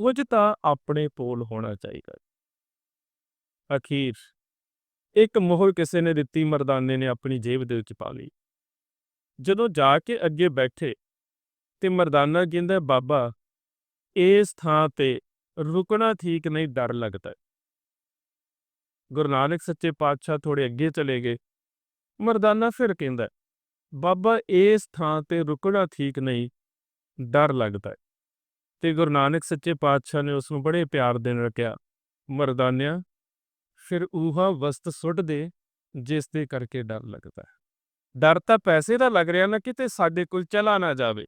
ਕੁਝ ਤਾਂ ਆਪਣੇ ਕੋਲ ਹੋਣਾ ਚਾਹੀਦਾ ਅਖੀਰ, ਇੱਕ ਮੋਹਰ ਕਿਸੇ ਨੇ ਦਿੱਤੀ, ਮਰਦਾਨੇ ਨੇ ਆਪਣੀ ਜੇਬ ਦੇ ਵਿੱਚ ਪਾ ਲਈ। ਜਦੋਂ ਜਾ ਕੇ ਅੱਗੇ ਬੈਠੇ ਤੇ ਮਰਦਾਨਾ ਕਹਿੰਦਾ, ਬਾਬਾ, ਇਸ ਥਾਂ ਤੇ ਰੁਕਣਾ ਠੀਕ ਨਹੀਂ, ਡਰ ਲੱਗਦਾ ਗੁਰੂ ਨਾਨਕ ਸੱਚੇ ਪਾਤਸ਼ਾਹ ਥੋੜੇ ਅੱਗੇ ਚਲੇ ਗਏ। ਮਰਦਾਨਾ ਫਿਰ ਕਹਿੰਦਾ, ਬਾਬਾ, ਇਸ ਥਾਂ ਤੇ ਰੁਕਣਾ ਠੀਕ ਨਹੀਂ, ਡਰ ਲੱਗਦਾ ਤੇ ਗੁਰੂ ਨਾਨਕ ਸੱਚੇ ਪਾਤਸ਼ਾਹ ਨੇ ਉਸ ਨੂੰ ਬੜੇ ਪਿਆਰ ਦੇ ਨਾਲ ਕਿਹਾ ਮਰਦਾਨਿਆ, ਫਿਰ ਉਹਾ ਵਸਤ ਸੁੱਟ ਦੇ ਜਿਸ ਦੇ ਕਰਕੇ ਡਰ ਲੱਗਦਾ ਡਰ ਤਾਂ ਪੈਸੇ ਦਾ ਲੱਗ ਰਿਹਾ ਨਾ ਕਿਤੇ ਸਾਡੇ ਕੋਲ ਚਲਾ ਨਾ ਜਾਵੇ।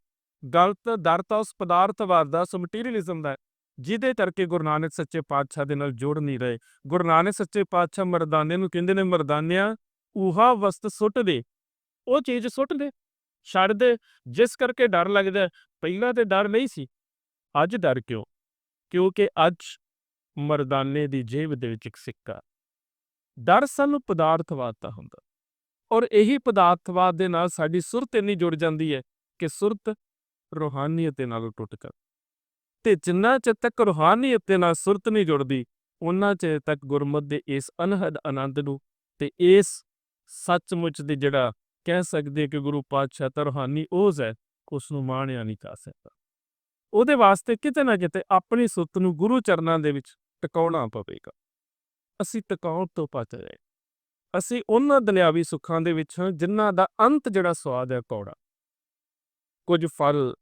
ਗਲਤ, ਡਰ ਤਾਂ ਉਸ ਪਦਾਰਥਵਾਦ ਦਾ, ਉਸ ਮਟੀਰੀਅਲਿਜ਼ਮ ਦਾ ਜਿਹਦੇ ਕਰਕੇ ਗੁਰੂ ਨਾਨਕ ਸੱਚੇ ਪਾਤਸ਼ਾਹ ਦੇ ਨਾਲ ਜੁੜ ਨਹੀਂ ਰਹੇ। ਗੁਰੂ ਨਾਨਕ ਸੱਚੇ ਪਾਤਸ਼ਾਹ ਮਰਦਾਨੇ ਨੂੰ ਕਹਿੰਦੇ ਨੇ, ਮਰਦਾਨਿਆ ਉਹਾ ਵਸਤ ਸੁੱਟ ਦੇ ਉਹ ਚੀਜ਼ ਸੁੱਟ ਦੇ ਛੱਡ ਦੇ ਜਿਸ ਕਰਕੇ ਡਰ ਲੱਗਦਾ ਪਹਿਲਾਂ ਤੇ ਡਰ ਨਹੀਂ ਸੀ। ਅੱਜ ਡਰ ਕਿਉਂ? ਕਿਉਂਕਿ ਅੱਜ ਮਰਦਾਨੇ ਦੀ ਜੇਬ ਦੇ ਵਿੱਚ ਇੱਕ ਸਿੱਕਾ। ਡਰ ਸਾਨੂੰ ਪਦਾਰਥਵਾਦ ਦਾ ਹੁੰਦਾ। ਔਰ ਇਹੀ ਪਦਾਰਥਵਾਦ ਦੇ ਨਾਲ ਸਾਡੀ ਸੁਰਤ ਇੰਨੀ ਜੁੜ ਜਾਂਦੀ ਹੈ ਕਿ ਸੁਰਤ ਰੂਹਾਨੀਅਤ ਦੇ ਨਾਲ ਟੁੱਟ ਕਰ। ਤੇ ਜਿੰਨਾ ਚਿਰ ਤੱਕ ਰੂਹਾਨੀਅਤ ਦੇ ਨਾਲ ਸੁਰਤ ਨਹੀਂ ਜੁੜਦੀ ਉਹਨਾਂ ਚਿਰ ਤੱਕ ਗੁਰਮਤ ਦੇ ਇਸ ਅਨਹਦ ਆਨੰਦ ਨੂੰ ਤੇ ਇਸ ਸੱਚਮੁੱਚ ਦੇ ਜਿਹੜਾ ਕਹਿ ਸਕਦੇ ਕਿ ਗੁਰੂ ਪਾਤਸ਼ਾਹ ਤਾਂ ਰੂਹਾਨੀ ਉਹ ਹੈ ਉਸ ਨੂੰ ਮਾਣਿਆ ਨਹੀਂ ਜਾ ਸਕਦਾ। ਉਹਦੇ ਵਾਸਤੇ ਕਿਤੇ ਨਾ ਕਿਤੇ ਆਪਣੀ ਸੁੱਤ ਨੂੰ ਗੁਰੂ ਚਰਨਾਂ ਦੇ ਵਿੱਚ ਟਿਕਾਉਣਾ ਪਵੇਗਾ। ਅਸੀਂ ਟਿਕਾਉਣ ਤੋਂ ਪਚ ਰਹੇ। ਅਸੀਂ ਉਹਨਾਂ ਦੁਨਿਆਵੀ ਸੁੱਖਾਂ ਦੇ ਵਿੱਚ ਹਾਂ ਜਿਨ੍ਹਾਂ ਦਾ ਅੰਤ ਜਿਹੜਾ ਸਵਾਦ ਹੈ ਕੌੜਾ। ਕੁਝ ਫਲ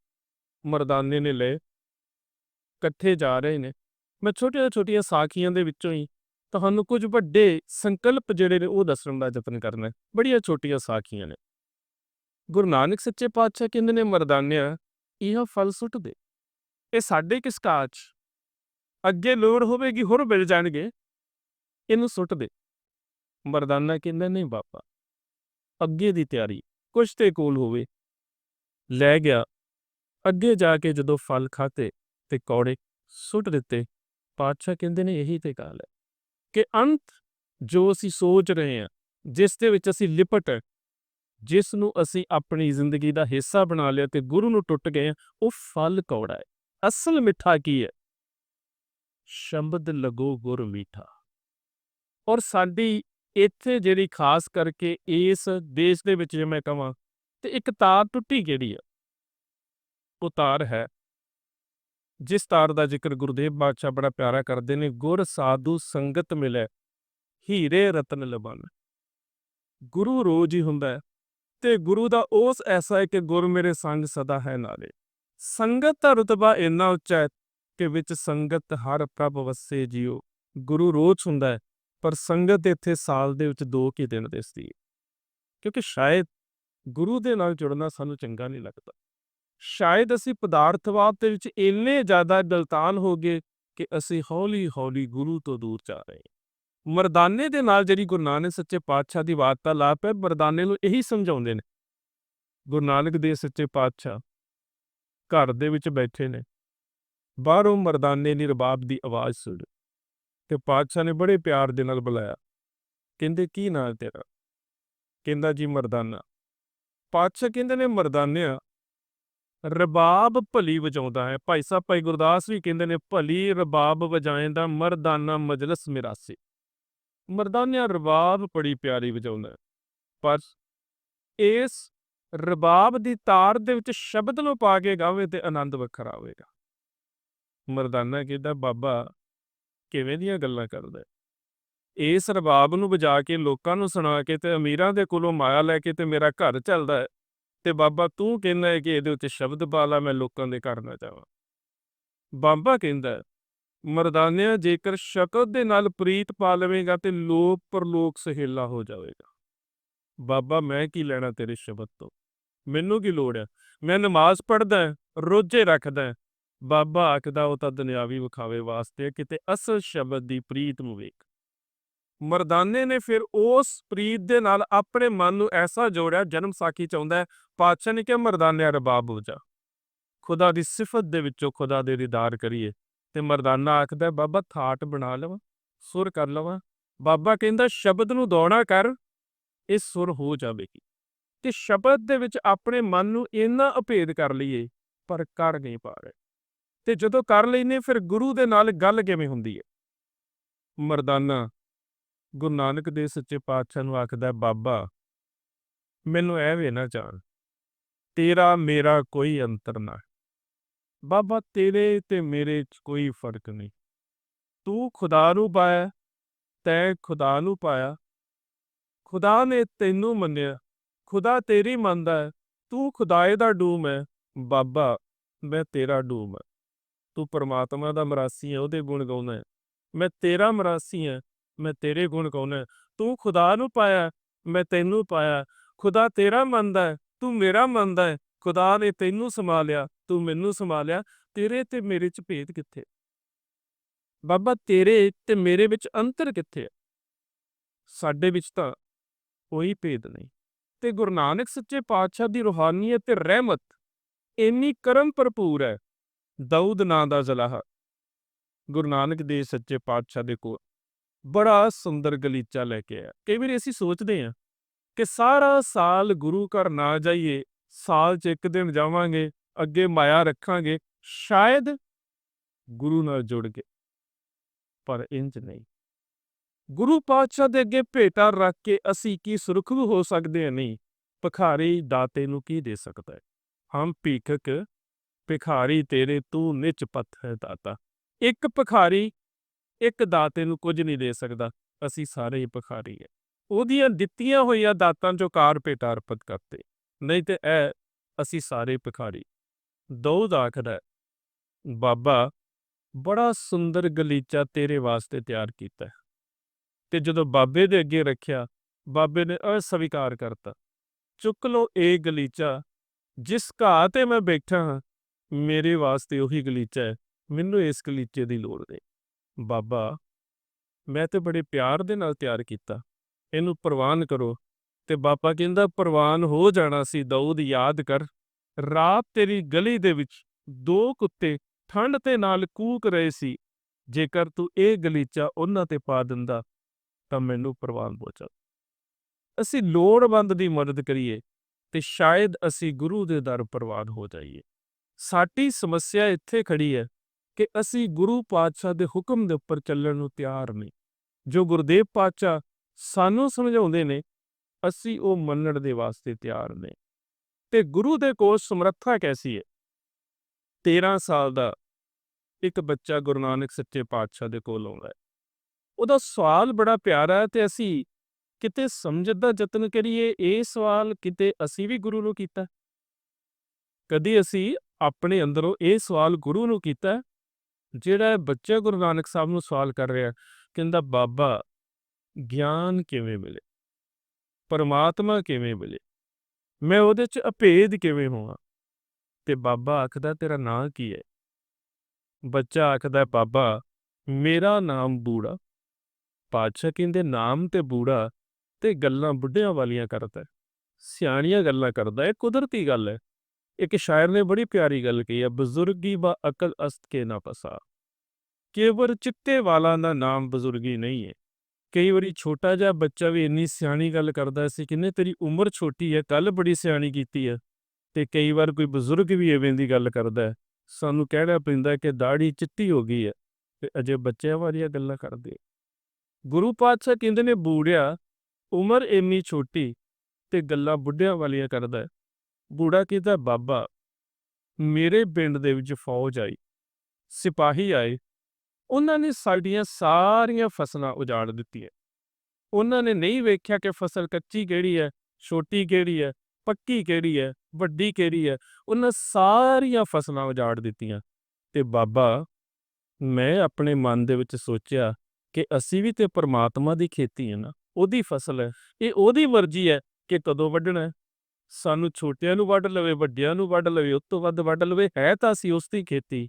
ਮਰਦਾਨੇ ਨੇ ਲਏ, ਇਕੱਠੇ ਜਾ ਰਹੇ ਨੇ। ਮੈਂ ਛੋਟੀਆਂ ਛੋਟੀਆਂ ਸਾਖੀਆਂ ਦੇ ਵਿੱਚੋਂ ਹੀ ਤੁਹਾਨੂੰ ਕੁਝ ਵੱਡੇ ਸੰਕਲਪ ਜਿਹੜੇ ਨੇ ਉਹ ਦੱਸਣ ਦਾ ਯਤਨ ਕਰਨਾ ਬੜੀਆਂ ਛੋਟੀਆਂ ਸਾਖੀਆਂ ਨੇ। ਗੁਰੂ ਨਾਨਕ ਸੱਚੇ ਪਾਤਸ਼ਾਹ ਕਹਿੰਦੇ ਨੇ, ਮਰਦਾਨਿਆ, ਇਹ ਫਲ ਸੁੱਟ ਦੇ ਇਹ ਸਾਡੇ ਕਿਸ ਕਾਜ ਅੱਗੇ ਲੋੜ ਹੋਵੇਗੀ ਹੋਰ ਮਿਲ ਜਾਣਗੇ। ਇਹਨੂੰ ਸੁੱਟ ਦੇ। ਮਰਦਾਨਾ ਕਹਿੰਦਾ ਨਹੀਂ ਬਾਬਾ ਅੱਗੇ ਦੀ ਤਿਆਰੀ ਕੁਛ ਤੇ ਕੋਲ ਹੋਵੇ। ਲੈ ਗਿਆ। ਅੱਗੇ ਜਾ ਕੇ ਜਦੋਂ ਫਲ ਖਾਤੇ ਤੇ ਕੌੜੇ ਸੁੱਟ ਦਿੱਤੇ ਪਾਤਸ਼ਾਹ ਕਹਿੰਦੇ ਨੇ ਇਹੀ ਤੇ ਕਾਲ ਹੈ ਕਿ ਅੰਤ ਜੋ ਅਸੀਂ ਸੋਚ ਰਹੇ ਹਾਂ ਜਿਸ ਦੇ ਵਿੱਚ ਅਸੀਂ ਲਿਪਟ ਜਿਸ ਨੂੰ ਅਸੀਂ ਆਪਣੀ ਜ਼ਿੰਦਗੀ ਦਾ ਹਿੱਸਾ ਬਣਾ ਲਿਆ ਤੇ ਗੁਰੂ ਨੂੰ ਟੁੱਟ ਗਏ ਹਾਂ, ਉਹ ਫਲ ਕੌੜਾ ਹੈ। ਅਸਲ ਮਿੱਠਾ ਕੀ ਹੈ? ਸ਼ਬਦ ਲਗੋ ਗੁਰ ਮੀਠਾ। ਔਰ ਸਾਡੀ ਇੱਥੇ ਜਿਹੜੀ ਖਾਸ ਕਰਕੇ ਇਸ ਦੇਸ਼ ਦੇ ਵਿੱਚ ਜੇ ਮੈਂ ਕਹਾਂ ਤੇ ਇੱਕ ਤਾਰ ਟੁੱਟੀ ਕਿਹੜੀ ਆ? ਉਹ ਤਾਰ ਹੈ, ਜਿਸ ਤਾਰ ਦਾ ਜ਼ਿਕਰ ਗੁਰਦੇਵ ਬਾਦਸ਼ਾਹ ਬੜਾ ਪਿਆਰਾ ਕਰਦੇ ਨੇ, ਗੁਰ ਸਾਧੂ ਸੰਗਤ ਮਿਲੇ, ਹੀਰੇ ਰਤਨ ਲਬਨ। ਗੁਰੂ ਰੋਜ਼ ਹੀ ਹੁੰਦਾ ਤੇ ਗੁਰੂ ਦਾ ਉਸ ਐਸਾ ਹੈ ਕਿ ਗੁਰ ਮੇਰੇ ਸੰਗ ਸਦਾ ਹੈ ਨਾਲੇ। ਸੰਗਤ ਦਾ ਰਤਬਾ ਇੰਨਾ ਉੱਚਾ ਹੈ ਕਿ ਵਿੱਚ ਸੰਗਤ ਹਰ ਪ੍ਰਭ ਵਸੇ ਜਿਉ ਗੁਰੂ ਰੋਜ਼ ਹੁੰਦਾ ਹੈ, ਪਰ ਸੰਗਤ ਇੱਥੇ ਸਾਲ ਦੇ ਵਿੱਚ ਦੋ ਕੀ ਦਿਨ ਦਿਸਦੀ ਹੈ। ਕਿਉਂਕਿ ਸ਼ਾਇਦ ਗੁਰੂ ਦੇ ਨਾਲ ਜੁੜਨਾ ਸਾਨੂੰ ਚੰਗਾ ਨਹੀਂ ਲੱਗਦਾ। ਸ਼ਾਇਦ ਅਸੀਂ ਪਦਾਰਥਵਾਦ ਦੇ ਵਿੱਚ ਇੰਨੇ ਜ਼ਿਆਦਾ ਗਲਤਾਨ ਹੋ ਗਏ ਕਿ ਅਸੀਂ ਹੌਲੀ-ਹੌਲੀ ਗੁਰੂ ਤੋਂ ਦੂਰ ਜਾ ਰਹੇ ਹਾਂ। ਮਰਦਾਨੇ ਦੇ ਨਾਲ ਜਿਹੜੀ ਗੁਰੂ ਨਾਨਕ ਸੱਚੇ ਪਾਤਸ਼ਾਹ ਦੀ ਵਾਰਤਾਲਾਪ ਹੈ, ਮਰਦਾਨੇ ਨੂੰ ਇਹੀ ਸਮਝਾਉਂਦੇ ਨੇ। ਗੁਰੂ ਨਾਨਕ ਦੇ ਸੱਚੇ ਪਾਤਸ਼ਾਹ ਘਰ ਦੇ ਵਿੱਚ ਬੈਠੇ ਨੇ। ਬਾਹਰੋਂ ਮਰਦਾਨੇ ਦੀ ਰਬਾਬ ਦੀ ਆਵਾਜ਼ ਸੁਣ ਤੇ ਪਾਤਸ਼ਾਹ ਨੇ ਬੜੇ ਪਿਆਰ ਦੇ ਨਾਲ ਬੁਲਾਇਆ। ਕਹਿੰਦੇ, ਕੀ ਨਾਂ ਤੇਰਾ? ਕਹਿੰਦਾ, ਜੀ ਮਰਦਾਨਾ। ਪਾਤਸ਼ਾਹ ਕਹਿੰਦੇ ਨੇ, ਮਰਦਾਨਿਆ, ਰਬਾਬ ਭਲੀ ਵਜਾਉਂਦਾ ਹੈ। ਭਾਈ ਸਾਹਿਬ, ਭਾਈ ਗੁਰਦਾਸ ਵੀ ਕਹਿੰਦੇ ਨੇ, ਭਲੀ ਰਬਾਬ ਵਜਾਏਂਦਾ ਮਰਦਾਨਾ ਮਜਲਸ ਮਿਰਾਸੀ ਮਰਦਾਨਿਆ, ਰਬਾਬ ਬੜੀ ਪਿਆਰੀ ਵਜਾਉਂਦਾ ਹੈ। ਪਰ ਇਸ ਰਬਾਬ ਦੀ ਤਾਰ ਦੇ ਵਿੱਚ ਸ਼ਬਦ ਨੂੰ ਪਾ ਕੇ ਗਾਵੇ ਤੇ ਆਨੰਦ ਵੱਖਰਾ ਹੋਵੇਗਾ। ਮਰਦਾਨਾ ਕਹਿੰਦਾ, ਬਾਬਾ, ਕਿਵੇਂ ਦੀਆਂ ਗੱਲਾਂ ਕਰਦਾ ਇਸ ਰਬਾਬ ਨੂੰ ਵਜਾ ਕੇ ਲੋਕਾਂ ਨੂੰ ਸੁਣਾ ਕੇ ਤੇ ਅਮੀਰਾਂ ਦੇ ਕੋਲੋਂ ਮਾਇਆ ਲੈ ਕੇ ਤੇ ਮੇਰਾ ਘਰ ਚੱਲਦਾ ਹੈ ਤੇ ਬਾਬਾ, ਤੂੰ ਕਹਿੰਦਾ ਹੈ ਕਿ ਇਹਦੇ ਉੱਤੇ ਸ਼ਬਦ ਪਾ ਲਾ, ਮੈਂ ਲੋਕਾਂ ਦੇ ਘਰ ਨਾ ਜਾਵਾਂ। ਬਾਬਾ ਕਹਿੰਦਾ, ਮਰਦਾਨਿਆ, ਜੇਕਰ ਸ਼ਕਤ ਦੇ ਨਾਲ ਪ੍ਰੀਤ ਪਾ ਲਵੇਂਗਾ ਤੇ ਲੋਕ ਪਰਲੋਕ ਸਹੇਲਾ ਹੋ ਜਾਵੇਗਾ। ਬਾਬਾ, ਮੈਂ ਕੀ ਲੈਣਾ ਤੇਰੇ ਸ਼ਬਦ ਤੋਂ? ਮੈਨੂੰ ਕੀ ਲੋੜ ਹੈ ਮੈਂ ਨਮਾਜ਼ ਪੜ੍ਹਦਾ ਰੋਜ਼ੇ ਰੱਖਦਾ ਬਾਬਾ ਆਖਦਾ ਉਹ ਤਾਂ ਦੁਨਿਆਵੀ ਵਿਖਾਵੇ ਵਾਸਤੇ ਕਿਤੇ ਅਸਲ ਸ਼ਬਦ ਦੀ ਪ੍ਰੀਤ ਨੂੰ ਵੇਖ। ਮਰਦਾਨੇ ਨੇ ਫਿਰ ਉਸ ਪ੍ਰੀਤ ਦੇ ਨਾਲ ਆਪਣੇ ਮਨ ਨੂੰ ਐਸਾ ਜੋੜਿਆ, ਜਨਮ ਸਾਖੀ ਚਾਹੁੰਦਾ ਹੈ ਪਾਤਸ਼ਾਹ ਨੇ ਕਿਹਾ, ਮਰਦਾਨਿਆ ਰਬਾਬ ਹੋ ਜਾ। ਖੁਦਾ ਦੀ ਸਿਫਤ ਦੇ ਵਿੱਚੋਂ ਖੁਦਾ ਦੇ ਦੀਦਾਰ ਕਰੀਏ। ਤੇ ਮਰਦਾਨਾ ਆਖਦਾ, ਬਾਬਾ, ਥਾਟ ਬਣਾ ਲਵਾਂ, ਸੁਰ ਕਰ ਲਵਾਂ। ਬਾਬਾ ਕਹਿੰਦਾ, ਸ਼ਬਦ ਨੂੰ ਦੌੜਾ ਕਰ, ਇਹ ਸੁਰ ਹੋ ਜਾਵੇਗੀ। ਤੇ ਸ਼ਬਦ ਦੇ ਵਿੱਚ ਆਪਣੇ ਮਨ ਨੂੰ ਇੰਨਾ ਅਭੇਦ ਕਰ ਲਈਏ, ਪਰ ਕਰ ਨਹੀਂ ਪਾ ਰਹੇ। ਤੇ ਜਦੋਂ ਕਰ ਲੈਨੇ ਫਿਰ ਗੁਰੂ ਦੇ ਨਾਲ ਗੱਲ ਕਿਵੇਂ ਹੁੰਦੀ ਹੈ? ਮਰਦਾਨਾ, ਗੁਰੂ ਨਾਨਕ ਦੇ ਸੱਚੇ ਪਾਤਸ਼ਾਹ ਨੂੰ ਆਖਦਾ ਬਾਬਾ, ਮੈਨੂੰ ਐਵੇਂ ਨਾ ਜਾਣ, ਤੇਰਾ ਮੇਰਾ ਕੋਈ ਅੰਤਰ ਨਾ ਬਾਬਾ, ਤੇਰੇ ਤੇ ਮੇਰੇ 'ਚ ਕੋਈ ਫ਼ਰਕ ਨਹੀਂ। ਤੂੰ ਖੁਦਾ ਨੂੰ ਪਾਇਆ, ਤੈਂ ਖੁਦਾ ਨੂੰ ਪਾਇਆ। ਖੁਦਾ ਨੇ ਤੈਨੂੰ ਮੰਨਿਆ ਖੁਦਾ ਤੇਰੀ ਮੰਨਦਾ ਤੂੰ ਖੁਦਾਏ ਦਾ ਡੂਮ ਹੈ। ਬਾਬਾ, ਮੈਂ ਤੇਰਾ ਡੂਮ ਹੈ। ਤੂੰ ਪਰਮਾਤਮਾ ਦਾ ਮਰਾਸੀ ਹੈ, ਉਹਦੇ ਗੁਣ ਗਾਉਣਾ ਹੈ। ਮੈਂ ਤੇਰਾ ਮਰਾਸੀ ਹਾਂ, ਮੈਂ ਤੇਰੇ ਗੁਣ ਗਾਉਣਾ ਤੂੰ ਖੁਦਾ ਨੂੰ ਪਾਇਆ ਮੈਂ ਤੈਨੂੰ ਪਾਇਆ ਖੁਦਾ ਤੇਰਾ ਮੰਨਦਾ ਤੂੰ ਮੇਰਾ ਮੰਨਦਾ ਖੁਦਾ ਨੇ ਤੈਨੂੰ ਸੰਭਾਲਿਆ, ਤੂੰ ਮੈਨੂੰ ਸੰਭਾਲਿਆ। ਤੇਰੇ ਤੇ ਮੇਰੇ 'ਚ ਭੇਦ ਕਿੱਥੇ ਬਾਬਾ, ਤੇਰੇ ਤੇ ਮੇਰੇ ਵਿੱਚ ਅੰਤਰ ਕਿੱਥੇ ਹੈ? ਸਾਡੇ ਵਿੱਚ ਤਾਂ ਕੋਈ ਭੇਦ ਨਹੀਂ। ਤੇ ਗੁਰੂ ਨਾਨਕ ਸੱਚੇ ਪਾਤਸ਼ਾਹ ਦੀ ਰੂਹਾਨੀਅਤ ਤੇ ਰਹਿਮਤ ਇੰਨੀ ਕਰਮ ਭਰਪੂਰ ਹੈ। ਦਾਊਦ ਨਾਂ ਦਾ ਜ਼ਲਾਹਾ ਗੁਰੂ ਨਾਨਕ ਦੇ ਸੱਚੇ ਪਾਤਸ਼ਾਹ ਦੇ ਕੋਲ ਬੜਾ ਸੁੰਦਰ ਗਲੀਚਾ ਲੈ ਕੇ ਆਇਆ। ਕਈ ਵਾਰੀ ਅਸੀਂ ਸੋਚਦੇ ਹਾਂ ਕਿ ਸਾਰਾ ਸਾਲ ਗੁਰੂ ਘਰ ਨਾ ਜਾਈਏ, ਸਾਲ 'ਚ ਇੱਕ ਦਿਨ ਜਾਵਾਂਗੇ, ਅੱਗੇ ਮਾਇਆ ਰੱਖਾਂਗੇ, ਸ਼ਾਇਦ ਗੁਰੂ ਨਾਲ ਜੁੜ ਕੇ ਪਰ ਇੰਜ ਨਹੀਂ। ਗੁਰੂ ਪਾਤਸ਼ਾਹ ਦੇ ਅੱਗੇ ਭੇਟਾ ਰੱਖ ਕੇ ਅਸੀਂ ਕੀ ਸੁਰਖਰੂ ਹੋ ਸਕਦੇ ਹਾਂ? ਨਹੀਂ। ਭਿਖਾਰੀ ਦਾਤੇ ਨੂੰ ਕੀ ਦੇ ਸਕਦਾ ਹੈ? ਹਮ ਭੀਖਕ, ਭਿਖਾਰੀ ਤੇਰੇ ਤੂੰ ਨਿਚ ਪੱਥ ਹੈ ਦਾਤਾ। ਇੱਕ ਭਿਖਾਰੀ ਇੱਕ ਦਾਤੇ ਨੂੰ ਕੁਝ ਨਹੀਂ ਦੇ ਸਕਦਾ। ਅਸੀਂ ਸਾਰੇ ਹੀ ਭਿਖਾਰੀ ਹੈ। ਉਹਦੀਆਂ ਦਿੱਤੀਆਂ ਹੋਈਆਂ ਦਾਤਾਂ ਚੋਂ ਕਾਰ ਭੇਟਾ ਅਰਪਿਤ ਕਰਤੇ। ਨਹੀਂ ਤੇ ਇਹ ਅਸੀਂ ਸਾਰੇ ਭਿਖਾਰੀ। ਦਊਦ ਆਖਦਾ ਬਾਬਾ, ਬੜਾ ਸੁੰਦਰ ਗਲੀਚਾ ਤੇਰੇ ਵਾਸਤੇ ਤਿਆਰ ਕੀਤਾ ਤੇ ਜਦੋਂ ਬਾਬੇ ਦੇ ਅੱਗੇ ਰੱਖਿਆ, ਬਾਬੇ ਨੇ ਅਸਵੀਕਾਰ ਕਰਤਾ। ਚੁੱਕ ਲੋ ਇਹ ਗਲੀਚਾ, ਜਿਸ ਘਾਹ ਤੇ ਮੈਂ ਬੈਠਾ ਹਾਂ, ਮੇਰੇ ਵਾਸਤੇ ਉਹੀ ਗਲੀਚਾ ਹੈ, ਮੈਨੂੰ ਇਸ ਗਲੀਚੇ ਦੀ ਲੋੜ ਨਹੀਂ। ਬਾਬਾ, ਮੈਂ ਤੇ ਬੜੇ ਪਿਆਰ ਦੇ ਨਾਲ ਤਿਆਰ ਕੀਤਾ। ਇਹਨੂੰ ਪ੍ਰਵਾਨ ਕਰੋ। ਤੇ ਬਾਬਾ ਕਹਿੰਦਾ, ਪ੍ਰਵਾਨ ਹੋ ਜਾਣਾ ਸੀ, ਦਾਊਦ ਯਾਦ ਕਰ। ਰਾਤ ਤੇਰੀ ਗਲੀ ਦੇ ਵਿੱਚ ਦੋ ਕੁੱਤੇ ਠੰਡ ਤੇ ਨਾਲ ਕੂਕ ਰਹੇ ਸੀ। ਜੇਕਰ ਤੂੰ ਇਹ ਗਲੀਚਾ ਉਹਨਾਂ ਤੇ ਪਾ ਦਿੰਦਾ ਤਾਂ ਮੈਨੂੰ ਪ੍ਰਵਾਨ ਪਹੁੰਚਾ ਅਸੀਂ ਲੋੜਵੰਦ ਦੀ ਮਦਦ ਕਰੀਏ ਤੇ ਸ਼ਾਇਦ ਅਸੀਂ ਗੁਰੂ ਦੇ ਦਰ ਪ੍ਰਵਾਨ ਹੋ ਜਾਈਏ। ਸਾਡੀ ਸਮੱਸਿਆ ਇੱਥੇ ਖੜੀ ਹੈ ਕਿ ਅਸੀਂ ਗੁਰੂ ਪਾਤਸ਼ਾਹ ਦੇ ਹੁਕਮ ਦੇ ਉੱਪਰ ਚੱਲਣ ਨੂੰ ਤਿਆਰ ਨਹੀਂ। ਜੋ ਗੁਰਦੇਵ ਪਾਤਸ਼ਾਹ ਸਾਨੂੰ ਸਮਝਾਉਂਦੇ ਨੇ, ਅਸੀਂ ਉਹ ਮੰਨਣ ਦੇ ਵਾਸਤੇ ਤਿਆਰ ਨੇ। ਤੇ ਗੁਰੂ ਦੇ ਕੋਲ ਸਮਰੱਥਾ ਕੈਸੀ ਹੈ? 13 ਸਾਲ ਦਾ ਇੱਕ ਬੱਚਾ ਗੁਰੂ ਨਾਨਕ ਸੱਚੇ ਪਾਤਸ਼ਾਹ ਦੇ ਕੋਲ ਆਉਂਦਾ ਹੈ। ਉਹਦਾ ਸਵਾਲ ਬੜਾ ਪਿਆਰਾ ਹੈ ਤੇ ਅਸੀਂ ਕਿਤੇ ਸਮਝਣ ਦਾ ਯਤਨ ਕਰੀਏ, ਇਹ ਸਵਾਲ ਕਿਤੇ ਅਸੀਂ ਵੀ ਗੁਰੂ ਨੂੰ ਕੀਤਾ? ਕਦੀ ਅਸੀਂ ਆਪਣੇ ਅੰਦਰੋਂ ਇਹ ਸਵਾਲ ਗੁਰੂ ਨੂੰ ਕੀਤਾ, ਜਿਹੜਾ ਬੱਚਾ ਗੁਰੂ ਨਾਨਕ ਸਾਹਿਬ ਨੂੰ ਸਵਾਲ ਕਰ ਰਿਹਾ, ਕਹਿੰਦਾ, ਬਾਬਾ, ਗਿਆਨ ਕਿਵੇਂ ਮਿਲੇ? ਪਰਮਾਤਮਾ ਕਿਵੇਂ ਮਿਲੇ? ਮੈਂ ਉਹਦੇ ਚ ਅਭੇਦ ਕਿਵੇਂ ਹੋਵਾਂ? ਤੇ ਬਾਬਾ ਆਖਦਾ, ਤੇਰਾ ਨਾਂ ਕੀ ਹੈ? ਬੱਚਾ ਆਖਦਾ, ਬਾਬਾ, ਮੇਰਾ ਨਾਮ ਬੂੜਾ ਪਾਤਸ਼ਾਹ ਕਹਿੰਦੇ, ਨਾਮ ਤੇ ਬੂੜਾ ਤੇ ਗੱਲਾਂ ਬੁੱਢਿਆਂ ਵਾਲੀਆਂ ਕਰਦਾ ਸਿਆਣੀਆਂ ਗੱਲਾਂ ਕਰਦਾ ਇਹ ਕੁਦਰਤੀ ਗੱਲ ਹੈ। ਇੱਕ ਸ਼ਾਇਰ ਨੇ ਬੜੀ ਪਿਆਰੀ ਗੱਲ ਕਹੀ ਹੈ, ਬਜ਼ੁਰਗੀ ਬਾ ਅਕਲ ਅਸਤ ਕੇ ਨਾ ਪਸਾ। ਕੇਵਲ ਚਿੱਟੇ ਵਾਲਾ ਦਾ ਨਾਮ ਬਜ਼ੁਰਗੀ ਨਹੀਂ ਹੈ। ਕਈ ਵਾਰੀ ਛੋਟਾ ਜਿਹਾ ਬੱਚਾ ਵੀ ਇੰਨੀ ਸਿਆਣੀ ਗੱਲ ਕਰਦਾ ਸੀ ਕਿੰਨੇ ਤੇਰੀ ਉਮਰ ਛੋਟੀ ਹੈ ਕੱਲ ਬੜੀ ਸਿਆਣੀ ਕੀਤੀ ਹੈ ਤੇ ਕਈ ਵਾਰ ਕੋਈ ਬਜ਼ੁਰਗ ਵੀ ਐਵੇਂ ਦੀ ਗੱਲ ਕਰਦਾ ਹੈ। ਸਾਨੂੰ ਕਹਿਣਾ ਪੈਂਦਾ ਕਿ ਦਾੜੀ ਚਿੱਟੀ ਹੋ ਗਈ ਹੈ ਤੇ ਅਜੇ ਬੱਚਿਆਂ ਵਾਲੀਆਂ ਗੱਲਾਂ ਕਰਦੇ ਗੁਰੂ ਪਾਤਸ਼ਾਹ ਕਹਿੰਦੇ ਨੇ, ਬੂੜਿਆ, ਉਮਰ ਇੰਨੀ ਛੋਟੀ ਤੇ ਗੱਲਾਂ ਬੁੱਢਿਆਂ ਵਾਲੀਆਂ ਕਰਦਾ ਬੂੜਾ ਕਹਿੰਦਾ, ਬਾਬਾ, ਮੇਰੇ ਪਿੰਡ ਦੇ ਵਿੱਚ ਫੌਜ ਆਈ, ਸਿਪਾਹੀ ਆਏ। ਉਹਨਾਂ ਨੇ ਸਾਡੀਆਂ ਸਾਰੀਆਂ ਫਸਲਾਂ ਉਜਾੜ ਦਿੱਤੀਆਂ। ਉਹਨਾਂ ਨੇ ਨਹੀਂ ਵੇਖਿਆ ਕਿ ਫਸਲ ਕੱਚੀ ਕਿਹੜੀ ਹੈ, ਛੋਟੀ ਕਿਹੜੀ ਹੈ, ਪੱਕੀ ਕਿਹੜੀ ਹੈ, ਵੱਡੀ ਕਿਹੜੀ ਹੈ। ਉਹਨਾਂ ਸਾਰੀਆਂ ਫਸਲਾਂ ਉਜਾੜ ਦਿੱਤੀਆਂ। ਤੇ ਬਾਬਾ, ਮੈਂ ਆਪਣੇ ਮਨ ਦੇ ਵਿੱਚ ਸੋਚਿਆ ਕਿ ਅਸੀਂ ਵੀ ਤੇ ਪਰਮਾਤਮਾ ਦੀ ਖੇਤੀ ਹੈ ਨਾ, ਉਹਦੀ ਫਸਲ ਹੈ। ਇਹ ਉਹਦੀ ਮਰਜ਼ੀ ਹੈ ਕਿ ਕਦੋਂ ਵੱਢਣਾ ਹੈ। ਸਾਨੂੰ ਛੋਟਿਆਂ ਨੂੰ ਵੱਢ ਲਵੇ, ਵੱਡਿਆਂ ਨੂੰ ਵੱਢ ਲਵੇ, ਉਸ ਤੋਂ ਵੱਧ ਵੱਢ ਲਵੇ, ਹੈ ਤਾਂ ਅਸੀਂ ਉਸ ਦੀ ਖੇਤੀ।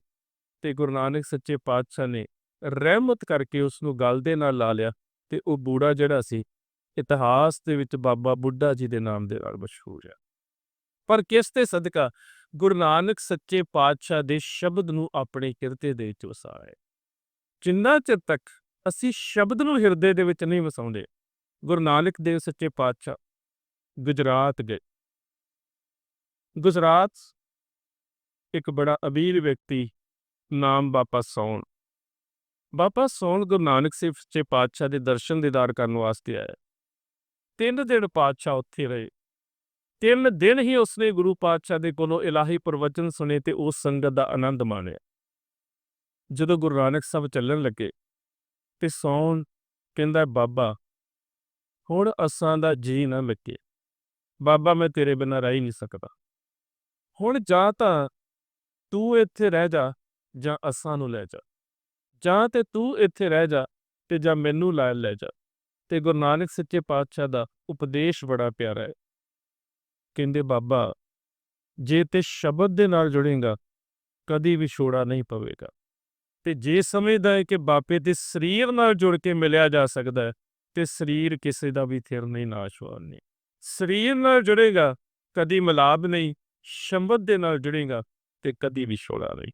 ਤੇ ਗੁਰੂ ਨਾਨਕ ਸੱਚੇ ਪਾਤਸ਼ਾਹ ਨੇ ਰਹਿਮਤ ਕਰਕੇ ਉਸ ਨੂੰ ਗਲ ਦੇ ਨਾਲ ਲਾ ਲਿਆ ਤੇ ਉਹ ਬੂੜਾ ਜਿਹੜਾ ਸੀ, ਇਤਿਹਾਸ ਦੇ ਵਿੱਚ ਬਾਬਾ ਬੁੱਢਾ ਜੀ ਦੇ ਨਾਮ ਦੇ ਨਾਲ ਮਸ਼ਹੂਰ ਹੈ। ਪਰ ਕਿਸ ਤੇ ਸਦਕਾ ਗੁਰੂ ਨਾਨਕ ਸੱਚੇ ਪਾਤਸ਼ਾਹ ਦੇ ਸ਼ਬਦ ਨੂੰ ਆਪਣੇ ਕਿਰਤੇ ਦੇ ਵਿੱਚ ਵਸਾਇਆ ਜਿੰਨਾ ਚਿਰ ਤੱਕ ਅਸੀਂ ਸ਼ਬਦ ਨੂੰ ਹਿਰਦੇ ਦੇ ਵਿੱਚ ਨਹੀਂ ਵਸਾਉਂਦੇ। ਗੁਰੂ ਨਾਨਕ ਦੇਵ ਸੱਚੇ ਪਾਤਸ਼ਾਹ, ਗੁਜਰਾਤ ਗਏ। ਗੁਜਰਾਤ ਇੱਕ ਬੜਾ ਅਮੀਰ ਵਿਅਕਤੀ, ਨਾਮ ਬਾਬਾ ਸੌਣ। ਬਾਬਾ ਸੌਣ ਗੁਰੂ ਨਾਨਕ ਦੇਵ ਸੱਚੇ ਪਾਤਸ਼ਾਹ ਦੇ ਦਰਸ਼ਨ ਦੀਦਾਰ ਕਰਨ ਵਾਸਤੇ ਆਇਆ। ਤਿੰਨ ਦਿਨ ਪਾਤਸ਼ਾਹ ਉੱਥੇ ਰਹੇ। ਤਿੰਨ ਦਿਨ ਹੀ ਉਸਨੇ ਗੁਰੂ ਪਾਤਸ਼ਾਹ ਦੇ ਕੋਲੋਂ ਇਲਾਹੀ ਪ੍ਰਵਚਨ ਸੁਣੇ ਤੇ ਉਸ ਸੰਗਤ ਦਾ ਆਨੰਦ ਮਾਣਿਆ। ਜਦੋਂ ਗੁਰੂ ਨਾਨਕ ਸਾਹਿਬ ਚੱਲਣ ਲੱਗੇ ਤੇ ਸੌਣ ਕਹਿੰਦਾ, ਬਾਬਾ, ਹੁਣ ਅਸਾਂ ਦਾ ਜੀ ਨਾ ਲੱਗੇ। ਬਾਬਾ, ਮੈਂ ਤੇਰੇ ਬਿਨਾਂ ਰਹਿ ਹੀ ਨਹੀਂ ਸਕਦਾ। ਹੁਣ ਜਾਂ ਤਾਂ ਤੂੰ ਇੱਥੇ ਰਹਿ ਜਾ ਜਾਂ ਅਸਾਂ ਨੂੰ ਲੈ ਜਾ। ਜਾਂ ਤੇ ਤੂੰ ਇੱਥੇ ਰਹਿ ਜਾ ਤੇ ਜਾਂ ਮੈਨੂੰ ਲੈ ਲੈ ਜਾ। ਤੇ ਗੁਰੂ ਨਾਨਕ ਸੱਚੇ ਪਾਤਸ਼ਾਹ ਦਾ ਉਪਦੇਸ਼ ਬੜਾ ਪਿਆਰਾ ਹੈ। ਕਹਿੰਦੇ, ਬਾਬਾ, ਜੇ ਤੇ ਸ਼ਬਦ ਦੇ ਨਾਲ ਜੁੜੇਗਾ, ਕਦੀ ਵਿਛੋੜਾ ਨਹੀਂ ਪਵੇਗਾ। ਤੇ ਜੇ ਸਮਝਦਾ ਹੈ ਕਿ ਬਾਪੇ ਦੇ ਸਰੀਰ ਨਾਲ ਜੁੜ ਕੇ ਮਿਲਿਆ ਜਾ ਸਕਦਾ ਹੈ, ਤੇ ਸਰੀਰ ਕਿਸੇ ਦਾ ਵੀ ਥਿਰ ਨਹੀਂ ਨਾਸ਼ਵਾਨ ਨਹੀਂ। ਸਰੀਰ ਨਾਲ ਜੁੜੇਗਾ, ਕਦੀ ਮਿਲਾਪ ਨਹੀਂ ਸ਼ਬਦ ਦੇ ਨਾਲ ਜੁੜੇਗਾ, ਤੇ ਕਦੀ ਵਿਛੋੜਾ ਨਹੀਂ।